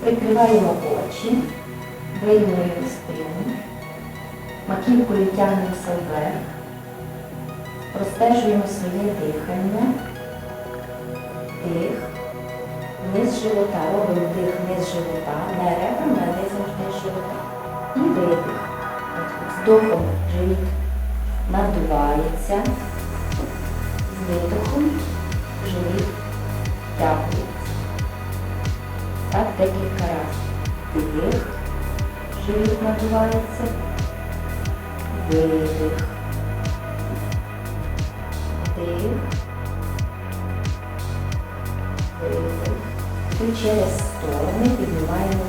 Прикриваємо очі, виймуємо спину, маківкою тягнемося вверх, простежуємо своє дихання, дих, низ живота, робимо дих низ живота, не ребрами, а низом вниз живота. І видих. Вдохом живіт надувається, з видохом живіт тягується. Так декілька разів. Вдих, живіт надувається, видих, вдих, видих. І через сторони піднімаємо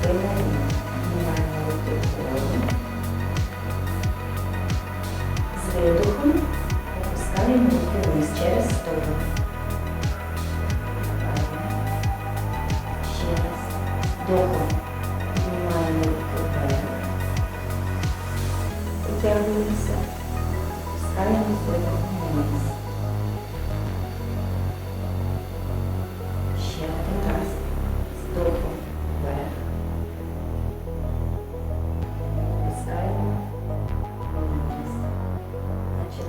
спина рівна. Піднімаємо руки вгору. З видохом опускаємо руки вниз через сторону. Вдохом піднімаємо руки вверх. Потягуємося. Опускаємо видохом вниз. Ще один раз. Вдохом вверх. Опускаємо вниз. Наче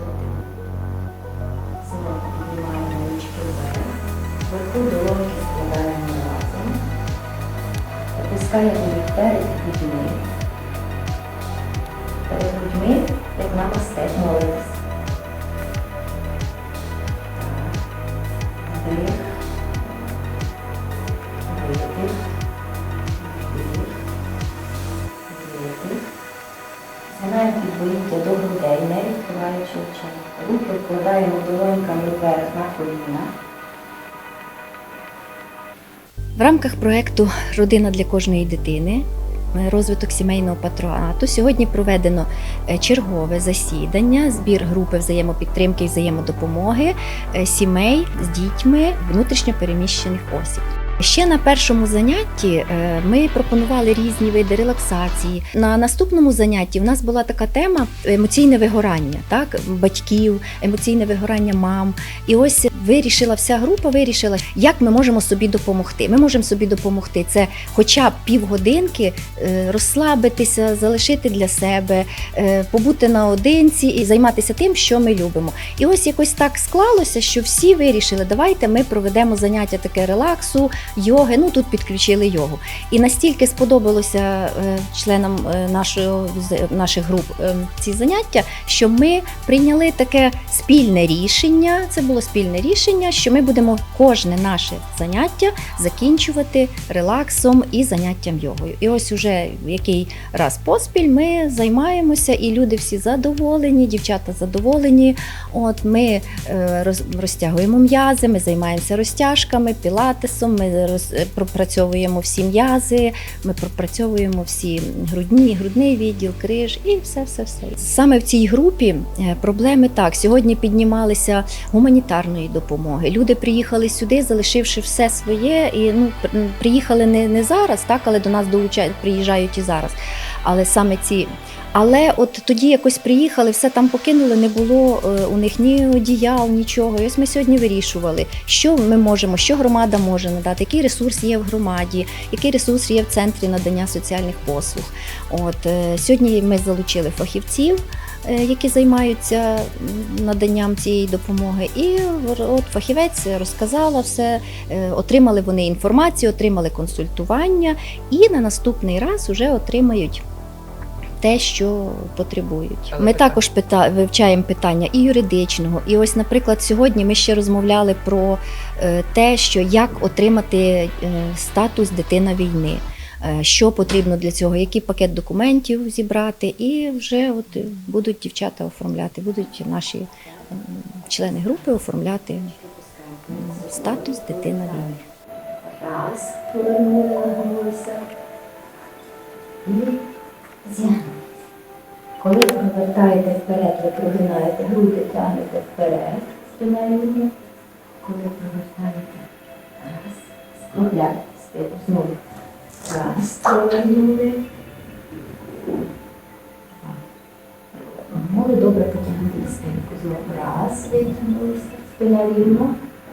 Опускаємо їх перед грудьми. Перед грудьми, як намасте, молитись. Так. Вдих. Видих. Вдих. Видих. Згинаємо підборіддя до грудей, не відкриваючи очей. Руки вкладаємо долоньками вверх на коліна. В рамках проекту Родина для кожної дитини. Розвиток сімейного патронату сьогодні проведено е, чергове засідання, збір групи взаємопідтримки і взаємодопомоги е, сімей з дітьми внутрішньопереміщених осіб. Ще на першому занятті е, ми пропонували різні види релаксації. На наступному занятті в нас була така тема емоційне вигорання, так батьків, емоційне вигорання мам. І ось вирішила вся група, вирішила, як ми можемо собі допомогти. Ми можемо собі допомогти це, хоча б півгодинки е, розслабитися, залишити для себе, е, побути наодинці і займатися тим, що ми любимо. І ось якось так склалося, що всі вирішили, давайте ми проведемо заняття таке релаксу, йоги. Ну тут підключили йогу. І настільки сподобалося е, членам е, нашого наших груп е, ці заняття, що ми прийняли таке спільне рішення. Це було спільне рішення, що ми будемо кожне наше заняття закінчувати релаксом і заняттям йогою. І ось уже який раз поспіль ми займаємося, і люди всі задоволені, дівчата задоволені. От ми роз- розтягуємо м'язи, ми займаємося розтяжками, пілатесом, ми пропрацьовуємо всі м'язи, ми пропрацьовуємо всі грудні, грудний відділ, криж і все, все, все. Саме в цій групі е, проблеми так. Сьогодні піднімалися гуманітарної допомоги. Люди приїхали сюди, залишивши все своє, і ну приїхали не, не зараз, так, але до нас долучають, приїжджають і зараз. Але саме ці. Але от тоді якось приїхали, все там покинули, не було е, у них ні одіял, нічого. І ось ми сьогодні вирішували, що ми можемо, що громада може надати, який ресурс є в громаді, який ресурс є в центрі надання соціальних послуг. От е, сьогодні ми залучили фахівців. е, Які займаються наданням цієї допомоги, і от фахівець розказала все, е, отримали вони інформацію, отримали консультування, і на наступний раз вже отримають те, що потребують. Ми також пита- вивчаємо питання і юридичного. І ось, наприклад, сьогодні ми ще розмовляли про е, те, що як отримати е, статус дитина війни. е, Що потрібно для цього, який пакет документів зібрати, і вже от будуть дівчата оформляти, будуть наші члени групи оформляти статус дитина війни. Раз, повернули. І зігнули. Коли провертаєте вперед, ви прогинаєте груди, тягнете вперед, спина рівна. Коли провертаєте, раз, скругляєте спину знову. Раз, повернули. Могли добре потягнути спинку. Знову раз, витягнулися, спина рівна.